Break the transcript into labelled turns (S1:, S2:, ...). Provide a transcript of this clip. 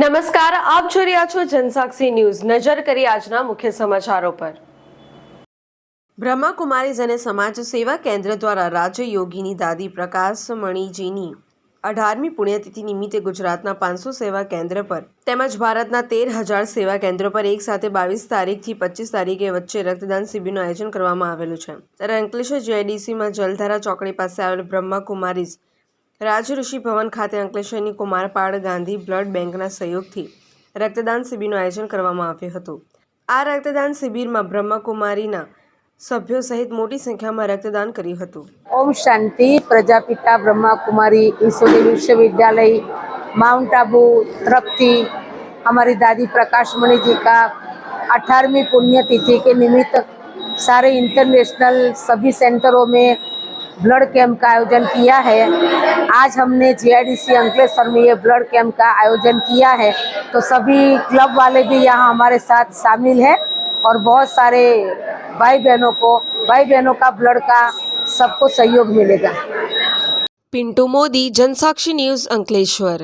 S1: નમસ્કાર, આપ જોઈ રહ્યા છો જનસાક્ષી ન્યૂઝ. નજર કરી આજના મુખ્ય સમાચારો પર. બ્રહ્માકુમારીઝ અને સમાજ સેવા કેન્દ્ર દ્વારા રાજયોગીની દાદી પ્રકાશ મણીજીની અઢારમી પુણ્યતિથિ નિમિત્તે ગુજરાતના પાંચસો સેવા કેન્દ્ર પર તેમજ ભારતના તેર હજાર સેવા કેન્દ્રો પર એક સાથે બાવીસ તારીખથી પચીસ તારીખે વચ્ચે રક્તદાન શિબિરનું આયોજન કરવામાં આવેલું છે. ત્યારે અંકલેશ્વર જીઆઈડીસીમાં જલધારા ચોકડી પાસે આવેલ બ્રહ્માકુમારીઝ રાજઋષિ ભવન ખાતે અંકલેશ્વરની કુમારપાળ ગાંધી બ્લડ બેંકના સહયોગથી રક્તદાન શિબિરનું આયોજન કરવામાં આવ્યું હતું આ રક્તદાન શિબિરમાં બ્રહ્મકુમારીના સભ્યો સહિત મોટી સંખ્યામાં રક્તદાન કર્યું હતું
S2: ओम शांति प्रजापिता ब्रह्मा कुमारी ईश्वरी विश्वविद्यालय माउंट आबू तरफ थी हमारी दादी प्रकाशमणि जी का अठारहवीं पुण्यतिथि के निमित्त सारे इंटरनेशनल सभी सेंटरों में ब्लड कैंप का आयोजन किया है। आज हमने जीआईडीसी अंकलेश्वर में ये ब्लड कैंप का आयोजन किया है। तो सभी क्लब वाले भी यहाँ हमारे साथ शामिल हैं और बहुत सारे भाई बहनों को, भाई बहनों का ब्लड का सबको सहयोग मिलेगा।
S1: पिंटू मोदी, जनसाक्षी न्यूज़ अंकलेश्वर।